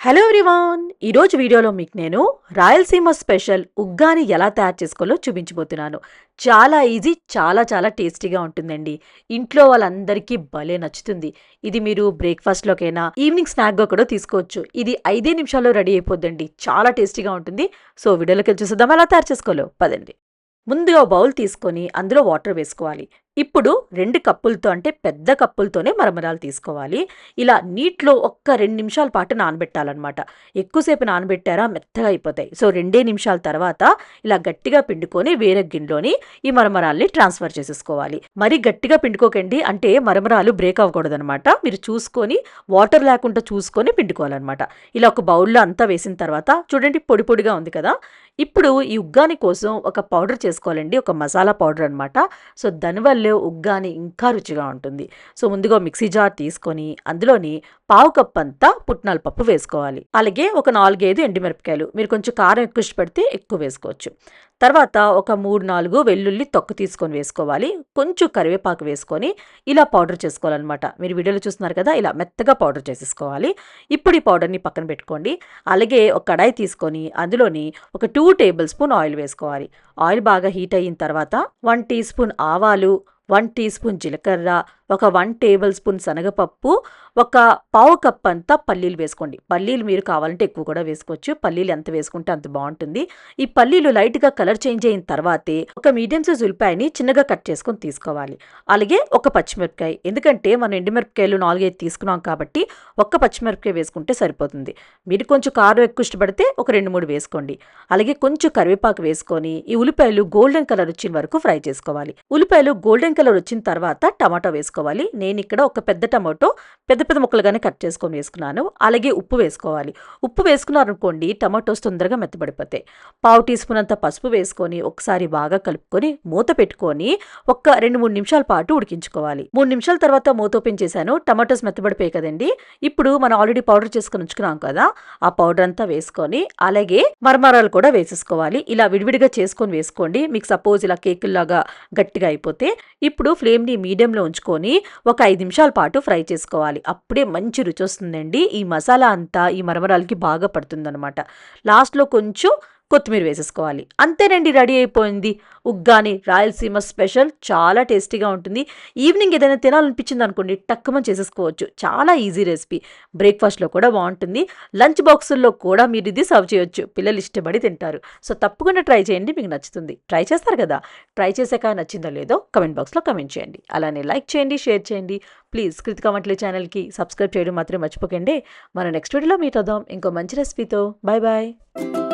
Hello everyone ఈరోజు వీడియోలో మీకు నేను రాయలసీమ స్పెషల్ ఉగ్గాని ఎలా తయారు చేసుకోవాలో చూపించబోతున్నాను. చాలా ఈజీ చాలా చాలా టేస్టీగా ఉంటుందండి. ఇంట్లో వాళ్ళందరికీ భలే నచ్చుతుంది. ఇది మీరు బ్రేక్ఫాస్ట్లోకైనా ఈవినింగ్ స్నాక్గా కూడా తీసుకోవచ్చు. ఇది ఐదే నిమిషాల్లో రెడీ అయిపోద్దండి. చాలా టేస్టీగా ఉంటుంది. సో వీడియోలోకి వెళ్ళి చూసేద్దాం. ఎలా తయారు చేసుకోవాలో పదండి. ముందుగా బౌల్ తీసుకొని అందులో వాటర్ వేసుకోవాలి. ఇప్పుడు రెండు కప్పులతో అంటే పెద్ద కప్పులతోనే మరమరాలు తీసుకోవాలి. ఇలా నీటిలో ఒక్క రెండు నిమిషాల పాటు నానబెట్టాలన్నమాట. ఎక్కువసేపు నానబెట్టారా మెత్తగా అయిపోతాయి. సో రెండే నిమిషాల తర్వాత ఇలా గట్టిగా పిండుకొని వేరే గిన్నెలోని ఈ మరమరాల్ని ట్రాన్స్ఫర్ చేసేసుకోవాలి. మరి గట్టిగా పిండుకోకండి అంటే మరమరాలు బ్రేక్ అవ్వకూడదనమాట మీరు చూసుకొని వాటర్ లేకుండా చూసుకొని పిండుకోవాలన్నమాట. ఇలా ఒక బౌల్లో అంతా వేసిన తర్వాత చూడండి పొడి పొడిగా ఉంది కదా. ఇప్పుడు ఈ ఉగ్గాని కోసం ఒక పౌడర్ చేసుకోవాలండి. ఒక మసాలా పౌడర్ అనమాట సో దానివల్ల ఉగ్గాని ఇంకా రుచిగా ఉంటుంది. సో ముందుగా మిక్సీ జార్ తీసుకొని అందులోని పావు కప్ అంతా పుట్నాల పప్పు వేసుకోవాలి. అలాగే ఒక నాలుగైదు ఎండుమిరపకాయలు. మీరు కొంచెం కారం ఎక్కువ ఇష్టపడితే ఎక్కువ వేసుకోవచ్చు. తర్వాత ఒక మూడు నాలుగు వెల్లుల్లి తొక్కు తీసుకొని వేసుకోవాలి. కొంచెం కరివేపాకు వేసుకొని ఇలా పౌడర్ చేసుకోవాలన్నమాట. మీరు వీడియోలో చూస్తున్నారు కదా ఇలా మెత్తగా పౌడర్ చేసేసుకోవాలి. ఇప్పుడు ఈ పౌడర్ని పక్కన పెట్టుకోండి. అలాగే ఒక కడాయి తీసుకొని అందులోని ఒక టూ టేబుల్ స్పూన్ ఆయిల్ వేసుకోవాలి. ఆయిల్ బాగా హీట్ అయిన తర్వాత వన్ టీ స్పూన్ ఆవాలు వన్ టీ స్పూన్ జీలకర్ర ఒక వన్ టేబుల్ స్పూన్ శనగపప్పు ఒక పావు కప్ అంతా పల్లీలు వేసుకోండి. పల్లీలు మీరు కావాలంటే ఎక్కువ కూడా వేసుకోవచ్చు. పల్లీలు ఎంత వేసుకుంటే అంత బాగుంటుంది. ఈ పల్లీలు లైట్గా కలర్ చేంజ్ అయిన తర్వాతే ఒక మీడియం సైజ్ ఉల్లిపాయని చిన్నగా కట్ చేసుకొని తీసుకోవాలి. అలాగే ఒక పచ్చిమిరపకాయ. ఎందుకంటే మనం ఎండుమిరపకాయలు నాలుగైదు తీసుకున్నాం కాబట్టి ఒక్క పచ్చిమిరపకాయ వేసుకుంటే సరిపోతుంది. మీరు కొంచెం కారం ఎక్కువ ఇష్టపడితే ఒక రెండు మూడు వేసుకోండి. అలాగే కొంచెం కరివేపాకు వేసుకొని ఈ ఉల్లిపాయలు గోల్డెన్ కలర్ వచ్చిన వరకు ఫ్రై చేసుకోవాలి. ఉల్లిపాయలు గోల్డెన్ కలర్ వచ్చిన తర్వాత టమాటా వేసుకోవాలి. నేను ఇక్కడ ఒక పెద్ద టమాటో పెద్ద పెద్ద ముక్కలుగానే కట్ చేసుకొని వేసుకున్నాను. అలాగే ఉప్పు వేసుకోవాలి. ఉప్పు వేసుకున్నారనుకోండి టమాటోస్ తొందరగా మెత్తబడిపోతాయి. పావు టీ స్పూన్ అంత పసుపు వేసుకొని ఒకసారి బాగా కలుపుకొని మూత పెట్టుకొని ఒక రెండు మూడు నిమిషాల పాటు ఉడికించుకోవాలి. మూడు నిమిషాల తర్వాత మూత ఓపెన్ చేశాను. టమాటోస్ మెత్తబడిపోయాయి కదండి. ఇప్పుడు మనం ఆల్రెడీ పౌడర్ చేసుకొని ఉంచుకున్నాం కదా ఆ పౌడర్ అంతా వేసుకొని అలాగే మరమరాలు కూడా వేసేసుకోవాలి. ఇలా విడివిడిగా చేసుకొని వేసుకోండి. మీకు సపోజ్ ఇలా కేకుల్లాగా గట్టిగా అయిపోతే. ఇప్పుడు ఫ్లేమ్ని మీడియంలో ఉంచుకొని ఒక ఐదు నిమిషాల పాటు ఫ్రై చేసుకోవాలి. అప్పుడే మంచి రుచి వస్తుందండి. ఈ మసాలా అంతా ఈ మరమరాలకి బాగా పడుతుందనమాట లాస్ట్లో కొంచెం కొత్తిమీర వేసేసుకోవాలి. అంతేనండి రెడీ అయిపోయింది. ఉగ్గాని రాయలసీమ స్పెషల్ చాలా టేస్టీగా ఉంటుంది. ఈవినింగ్ ఏదైనా తినాలనిపించింది అనుకోండి టక్కుమని చేసేసుకోవచ్చు. చాలా ఈజీ రెసిపీ. బ్రేక్ఫాస్ట్లో కూడా బాగుంటుంది. లంచ్ బాక్సుల్లో కూడా మీరు ఇది సర్వ్ చేయొచ్చు. పిల్లలు ఇష్టపడి తింటారు. సో తప్పకుండా ట్రై చేయండి మీకు నచ్చుతుంది. ట్రై చేస్తారు కదా? ట్రై చేశాక నచ్చిందో లేదో కమెంట్ బాక్స్లో కమెంట్ చేయండి. అలానే లైక్ చేయండి షేర్ చేయండి. ప్లీజ్ కృతిక వంటలు ఛానల్కి సబ్స్క్రైబ్ చేయడం మాత్రం మర్చిపోకండి. మన నెక్స్ట్ వీడియోలో మీట్ అవుదాం. ఇంకో మంచి రెసిపీతో. Bye bye